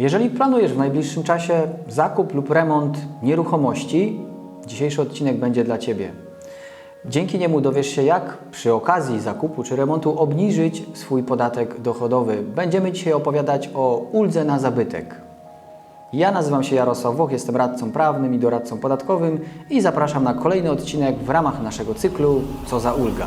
Jeżeli planujesz w najbliższym czasie zakup lub remont nieruchomości, dzisiejszy odcinek będzie dla Ciebie. Dzięki niemu dowiesz się, jak przy okazji zakupu czy remontu obniżyć swój podatek dochodowy. Będziemy dzisiaj opowiadać o uldze na zabytek. Ja nazywam się Jarosław Woch, jestem radcą prawnym i doradcą podatkowym i zapraszam na kolejny odcinek w ramach naszego cyklu Co za ulga.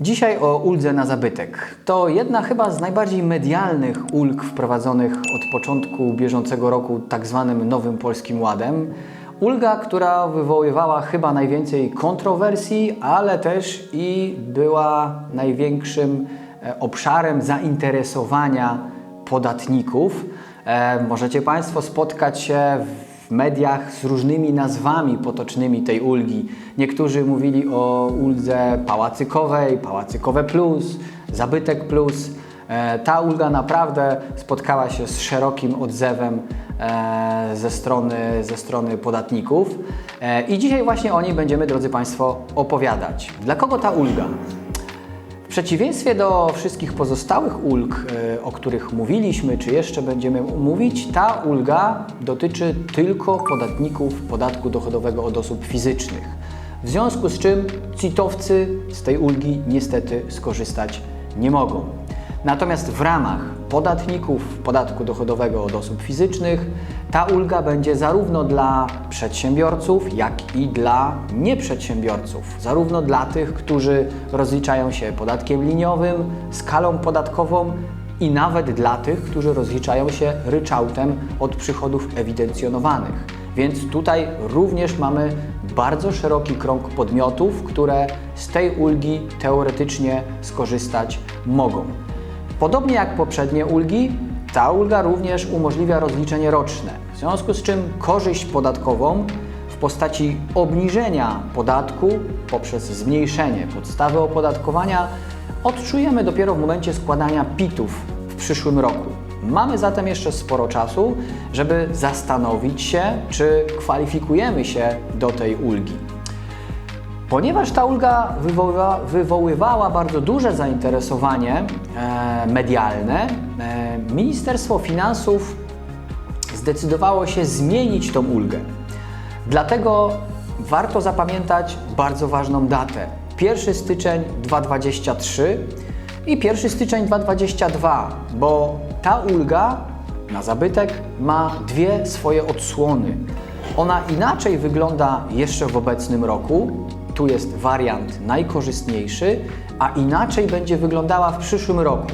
Dzisiaj o uldze na zabytek. To jedna chyba z najbardziej medialnych ulg wprowadzonych od początku bieżącego roku tak zwanym Nowym Polskim Ładem. Ulga, która wywoływała chyba najwięcej kontrowersji, ale też i była największym e, obszarem zainteresowania podatników. E, możecie Państwo spotkać się w mediach z różnymi nazwami potocznymi tej ulgi. Niektórzy mówili o uldze pałacykowej, pałacykowe plus, zabytek plus. E, Ta ulga naprawdę spotkała się z szerokim odzewem e, ze strony, ze strony podatników. E, I dzisiaj właśnie o niej będziemy, drodzy Państwo, opowiadać. Dla kogo ta ulga? W przeciwieństwie do wszystkich pozostałych ulg, e, o których mówiliśmy, czy jeszcze będziemy mówić, ta ulga dotyczy tylko podatników podatku dochodowego od osób fizycznych. W związku z czym CIT-owcy z tej ulgi niestety skorzystać nie mogą. Natomiast w ramach podatników podatku dochodowego od osób fizycznych ta ulga będzie zarówno dla przedsiębiorców, jak i dla nieprzedsiębiorców. Zarówno dla tych, którzy rozliczają się podatkiem liniowym, skalą podatkową i nawet dla tych, którzy rozliczają się ryczałtem od przychodów ewidencjonowanych. Więc tutaj również mamy bardzo szeroki krąg podmiotów, które z tej ulgi teoretycznie skorzystać mogą. Podobnie jak poprzednie ulgi, ta ulga również umożliwia rozliczenie roczne, w związku z czym korzyść podatkową w postaci obniżenia podatku poprzez zmniejszenie podstawy opodatkowania odczujemy dopiero w momencie składania PIT-ów w przyszłym roku. Mamy zatem jeszcze sporo czasu, żeby zastanowić się, czy kwalifikujemy się do tej ulgi. Ponieważ ta ulga wywoływa, wywoływała bardzo duże zainteresowanie e, medialne, e, Ministerstwo Finansów zdecydowało się zmienić tą ulgę. Dlatego warto zapamiętać bardzo ważną datę. 1 styczeń 2023 i 1 styczeń 2022, bo ta ulga na zabytek ma dwie swoje odsłony. Ona inaczej wygląda jeszcze w obecnym roku, tu jest wariant najkorzystniejszy, a inaczej będzie wyglądała w przyszłym roku.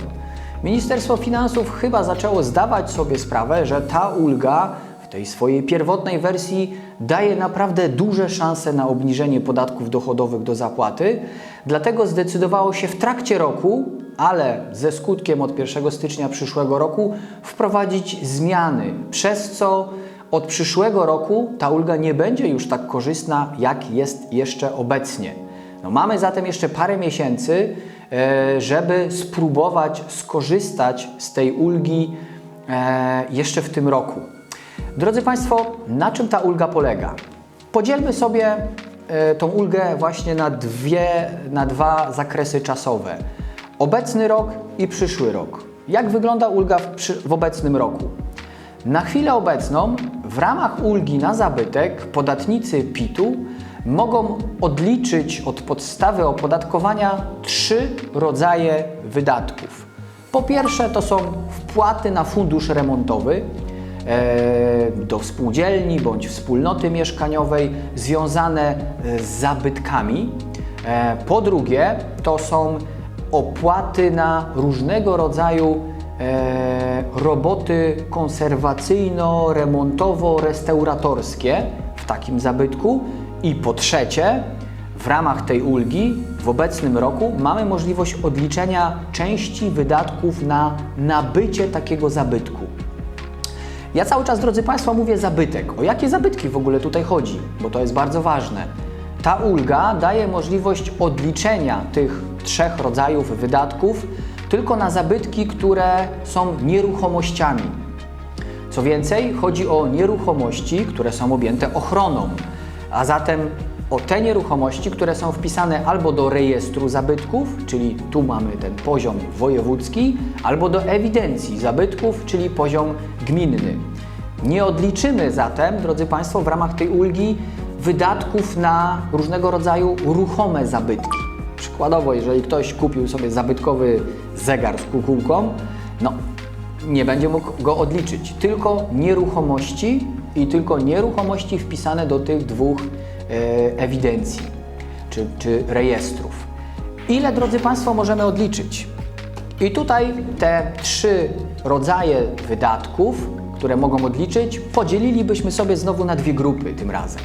Ministerstwo Finansów chyba zaczęło zdawać sobie sprawę, że ta ulga w tej swojej pierwotnej wersji daje naprawdę duże szanse na obniżenie podatków dochodowych do zapłaty, dlatego zdecydowało się w trakcie roku, ale ze skutkiem od 1 stycznia przyszłego roku, wprowadzić zmiany, przez co od przyszłego roku ta ulga nie będzie już tak korzystna, jak jest jeszcze obecnie. No mamy zatem jeszcze parę miesięcy, e, żeby spróbować skorzystać z tej ulgi e, jeszcze w tym roku. Drodzy Państwo, na czym ta ulga polega? Podzielmy sobie e, tą ulgę właśnie na, dwie, na dwa zakresy czasowe. Obecny rok i przyszły rok. Jak wygląda ulga w, w obecnym roku? Na chwilę obecną w ramach ulgi na zabytek podatnicy PIT-u mogą odliczyć od podstawy opodatkowania trzy rodzaje wydatków. Po pierwsze to są wpłaty na fundusz remontowy e, do spółdzielni bądź wspólnoty mieszkaniowej związane e, z zabytkami. E, Po drugie to są opłaty na różnego rodzaju roboty konserwacyjno-remontowo-restauratorskie w takim zabytku. I po trzecie, w ramach tej ulgi w obecnym roku mamy możliwość odliczenia części wydatków na nabycie takiego zabytku. Ja cały czas, drodzy Państwo, mówię zabytek. O jakie zabytki w ogóle tutaj chodzi? Bo to jest bardzo ważne. Ta ulga daje możliwość odliczenia tych trzech rodzajów wydatków tylko na zabytki, które są nieruchomościami. Co więcej, chodzi o nieruchomości, które są objęte ochroną, a zatem o te nieruchomości, które są wpisane albo do rejestru zabytków, czyli tu mamy ten poziom wojewódzki, albo do ewidencji zabytków, czyli poziom gminny. Nie odliczymy zatem, drodzy Państwo, w ramach tej ulgi wydatków na różnego rodzaju ruchome zabytki. Przykładowo, jeżeli ktoś kupił sobie zabytkowy zegar z kukułką, no nie będzie mógł go odliczyć. Tylko nieruchomości i tylko nieruchomości wpisane do tych dwóch e, ewidencji czy, czy rejestrów. Ile, drodzy Państwo, możemy odliczyć? I tutaj te trzy rodzaje wydatków, które mogą odliczyć, podzielilibyśmy sobie znowu na dwie grupy tym razem.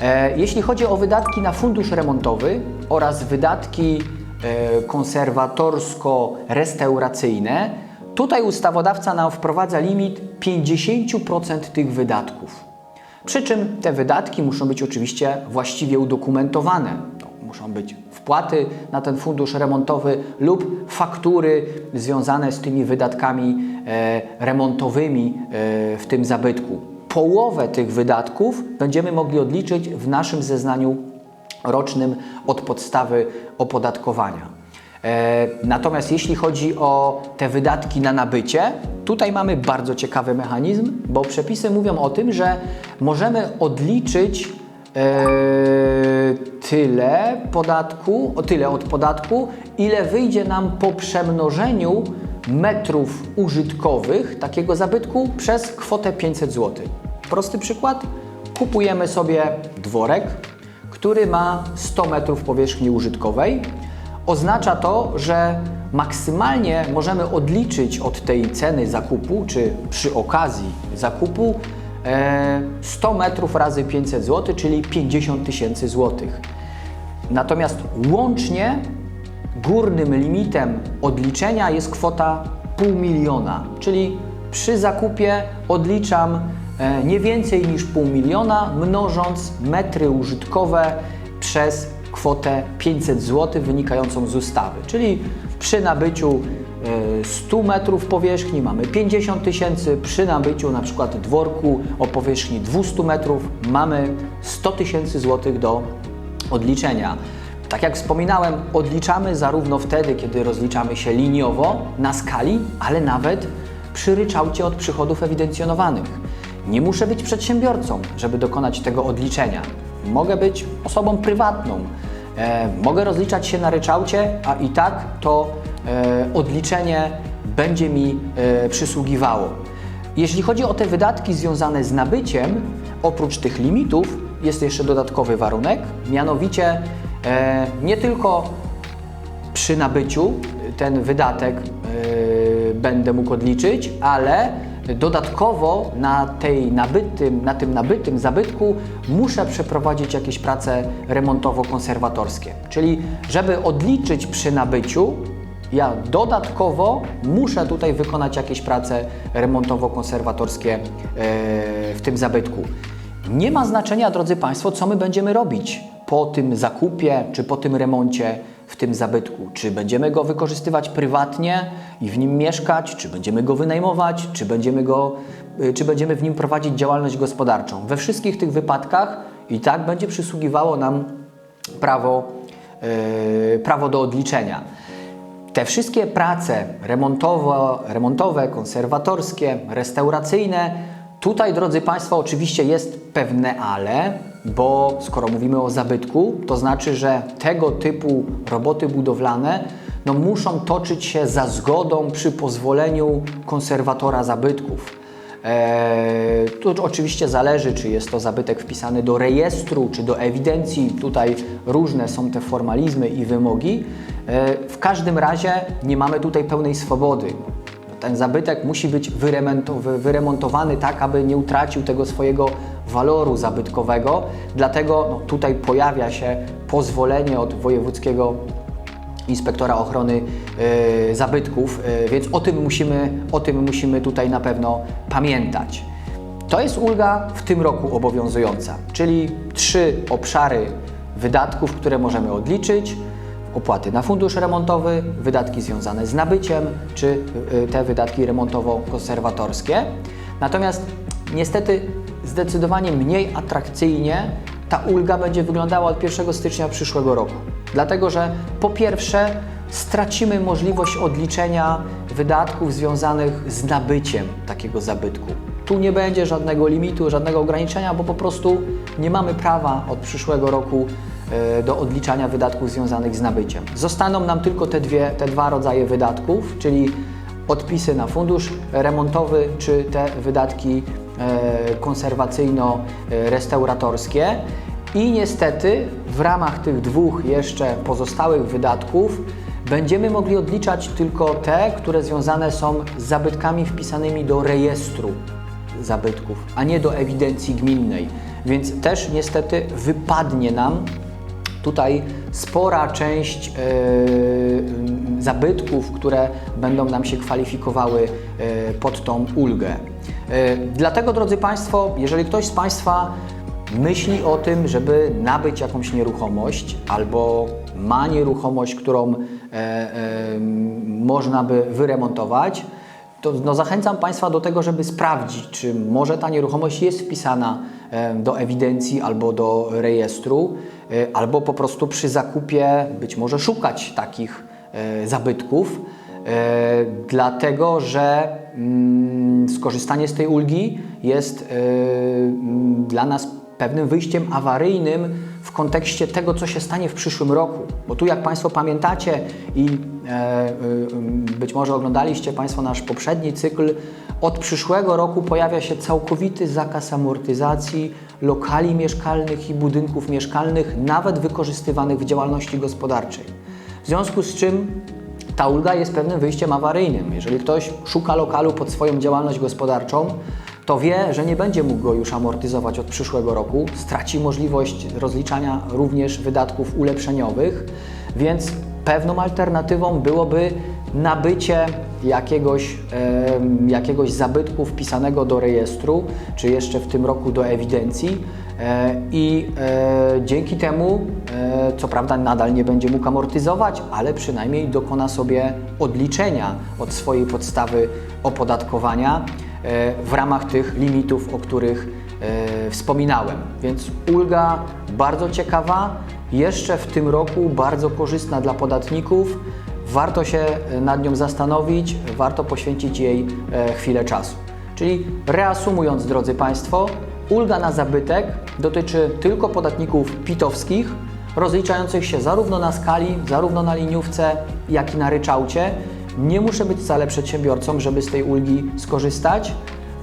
E, Jeśli chodzi o wydatki na fundusz remontowy oraz wydatki e, konserwatorsko-restauracyjne, tutaj ustawodawca nam wprowadza limit 50% tych wydatków. Przy czym te wydatki muszą być oczywiście właściwie udokumentowane. To muszą być wpłaty na ten fundusz remontowy lub faktury związane z tymi wydatkami e, remontowymi e, w tym zabytku. Połowę tych wydatków będziemy mogli odliczyć w naszym zeznaniu rocznym od podstawy opodatkowania. E, Natomiast jeśli chodzi o te wydatki na nabycie, tutaj mamy bardzo ciekawy mechanizm, bo przepisy mówią o tym, że możemy odliczyć e, tyle podatku, o tyle od podatku, ile wyjdzie nam po przemnożeniu metrów użytkowych takiego zabytku przez kwotę 500 zł. Prosty przykład. Kupujemy sobie dworek, który ma 100 metrów powierzchni użytkowej. Oznacza to, że maksymalnie możemy odliczyć od tej ceny zakupu, czy przy okazji zakupu, e, 100 metrów razy 500 zł, czyli 50 tysięcy złotych. Natomiast łącznie górnym limitem odliczenia jest kwota pół miliona, czyli przy zakupie odliczam e, nie więcej niż pół miliona, mnożąc metry użytkowe przez kwotę 500 zł wynikającą z ustawy. Czyli przy nabyciu e, 100 metrów powierzchni mamy 50 tysięcy, przy nabyciu na przykład dworku o powierzchni 200 metrów mamy 100 tysięcy złotych do odliczenia. Tak jak wspominałem, odliczamy zarówno wtedy, kiedy rozliczamy się liniowo na skali, ale nawet przy ryczałcie od przychodów ewidencjonowanych. Nie muszę być przedsiębiorcą, żeby dokonać tego odliczenia. Mogę być osobą prywatną. E, mogę rozliczać się na ryczałcie, a i tak to e, odliczenie będzie mi e, przysługiwało. Jeśli chodzi o te wydatki związane z nabyciem, oprócz tych limitów jest jeszcze dodatkowy warunek, mianowicie e, nie tylko przy nabyciu ten wydatek e, będę mógł odliczyć, ale dodatkowo na, tej nabytym, na tym nabytym zabytku muszę przeprowadzić jakieś prace remontowo-konserwatorskie. Czyli żeby odliczyć przy nabyciu, ja dodatkowo muszę tutaj wykonać jakieś prace remontowo-konserwatorskie e, w tym zabytku. Nie ma znaczenia, drodzy Państwo, co my będziemy robić po tym zakupie czy po tym remoncie w tym zabytku. Czy będziemy go wykorzystywać prywatnie i w nim mieszkać, czy będziemy go wynajmować, czy będziemy, go, y, czy będziemy w nim prowadzić działalność gospodarczą. We wszystkich tych wypadkach i tak będzie przysługiwało nam prawo, yy, prawo do odliczenia. Te wszystkie prace remontowo, remontowe, konserwatorskie, restauracyjne, tutaj, drodzy Państwo, oczywiście jest pewne ale, bo skoro mówimy o zabytku, to znaczy, że tego typu roboty budowlane no, muszą toczyć się za zgodą przy pozwoleniu konserwatora zabytków. Eee, oczywiście zależy, czy jest to zabytek wpisany do rejestru, czy do ewidencji. Tutaj różne są te formalizmy i wymogi. Eee, w każdym razie nie mamy tutaj pełnej swobody. Ten zabytek musi być wyremontowany tak, aby nie utracił tego swojego waloru zabytkowego. Dlatego no, tutaj pojawia się pozwolenie od wojewódzkiego inspektora ochrony e, zabytków, e, więc o tym, musimy, o tym musimy tutaj na pewno pamiętać. To jest ulga w tym roku obowiązująca, czyli trzy obszary wydatków, które możemy odliczyć. Opłaty na fundusz remontowy, wydatki związane z nabyciem, czy y, te wydatki remontowo-konserwatorskie. Natomiast niestety zdecydowanie mniej atrakcyjnie ta ulga będzie wyglądała od 1 stycznia przyszłego roku. Dlatego, że po pierwsze stracimy możliwość odliczenia wydatków związanych z nabyciem takiego zabytku. Tu nie będzie żadnego limitu, żadnego ograniczenia, bo po prostu nie mamy prawa od przyszłego roku do odliczania wydatków związanych z nabyciem. Zostaną nam tylko te, dwie, te dwa rodzaje wydatków, czyli odpisy na fundusz remontowy czy te wydatki e, konserwacyjno-restauratorskie. I niestety w ramach tych dwóch jeszcze pozostałych wydatków będziemy mogli odliczać tylko te, które związane są z zabytkami wpisanymi do rejestru zabytków, a nie do ewidencji gminnej. Więc też niestety wypadnie nam tutaj spora część mm, zabytków, które będą nam się kwalifikowały e, pod tą ulgę. E, Dlatego, drodzy Państwo, jeżeli ktoś z Państwa myśli o tym, żeby nabyć jakąś nieruchomość albo ma nieruchomość, którą można by wyremontować, to no, zachęcam Państwa do tego, żeby sprawdzić, czy może ta nieruchomość jest wpisana do ewidencji albo do rejestru, e, albo po prostu przy zakupie być może szukać takich e, zabytków, e, dlatego że mm, skorzystanie z tej ulgi jest dla nas pewnym wyjściem awaryjnym w kontekście tego, co się stanie w przyszłym roku. Bo tu, jak Państwo pamiętacie i e, y, być może oglądaliście Państwo nasz poprzedni cykl, od przyszłego roku pojawia się całkowity zakaz amortyzacji lokali mieszkalnych i budynków mieszkalnych, nawet wykorzystywanych w działalności gospodarczej. W związku z czym ta ulga jest pewnym wyjściem awaryjnym. Jeżeli ktoś szuka lokalu pod swoją działalność gospodarczą, to wie, że nie będzie mógł go już amortyzować od przyszłego roku, straci możliwość rozliczania również wydatków ulepszeniowych, więc pewną alternatywą byłoby nabycie jakiegoś, em, jakiegoś zabytku wpisanego do rejestru, czy jeszcze w tym roku do ewidencji. E, I e, dzięki temu, e, co prawda, nadal nie będzie mógł amortyzować, ale przynajmniej dokona sobie odliczenia od swojej podstawy opodatkowania e, w ramach tych limitów, o których e, wspominałem. Więc ulga bardzo ciekawa, jeszcze w tym roku bardzo korzystna dla podatników. Warto się e, nad nią zastanowić, warto poświęcić jej e, chwilę czasu. Czyli reasumując, drodzy Państwo, ulga na zabytek dotyczy tylko podatników pitowskich, rozliczających się zarówno na skali, zarówno na liniówce, jak i na ryczałcie. Nie muszę być wcale przedsiębiorcą, żeby z tej ulgi skorzystać.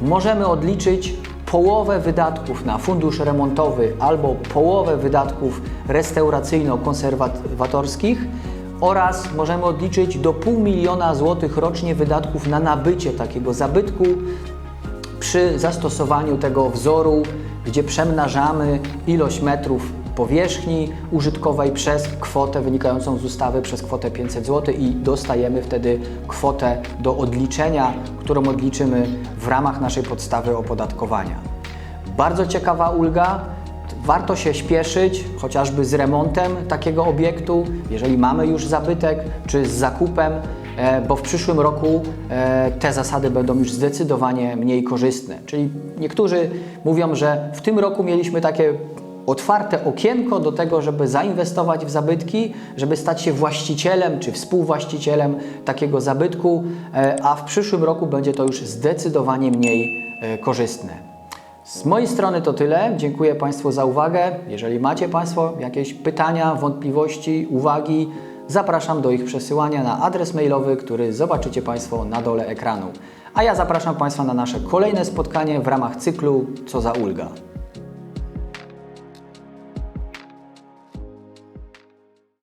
Możemy odliczyć połowę wydatków na fundusz remontowy albo połowę wydatków restauracyjno-konserwatorskich oraz możemy odliczyć do pół miliona złotych rocznie wydatków na nabycie takiego zabytku przy zastosowaniu tego wzoru, gdzie przemnażamy ilość metrów powierzchni użytkowej przez kwotę wynikającą z ustawy przez kwotę 500 zł i dostajemy wtedy kwotę do odliczenia, którą odliczymy w ramach naszej podstawy opodatkowania. Bardzo ciekawa ulga. Warto się śpieszyć, chociażby z remontem takiego obiektu, jeżeli mamy już zabytek, czy z zakupem, e, bo w przyszłym roku e, te zasady będą już zdecydowanie mniej korzystne. Czyli niektórzy mówią, że w tym roku mieliśmy takie otwarte okienko do tego, żeby zainwestować w zabytki, żeby stać się właścicielem czy współwłaścicielem takiego zabytku, e, a w przyszłym roku będzie to już zdecydowanie mniej e, korzystne. Z mojej strony to tyle. Dziękuję Państwu za uwagę. Jeżeli macie Państwo jakieś pytania, wątpliwości, uwagi, zapraszam do ich przesyłania na adres mailowy, który zobaczycie Państwo na dole ekranu. A ja zapraszam Państwa na nasze kolejne spotkanie w ramach cyklu Co za ulga.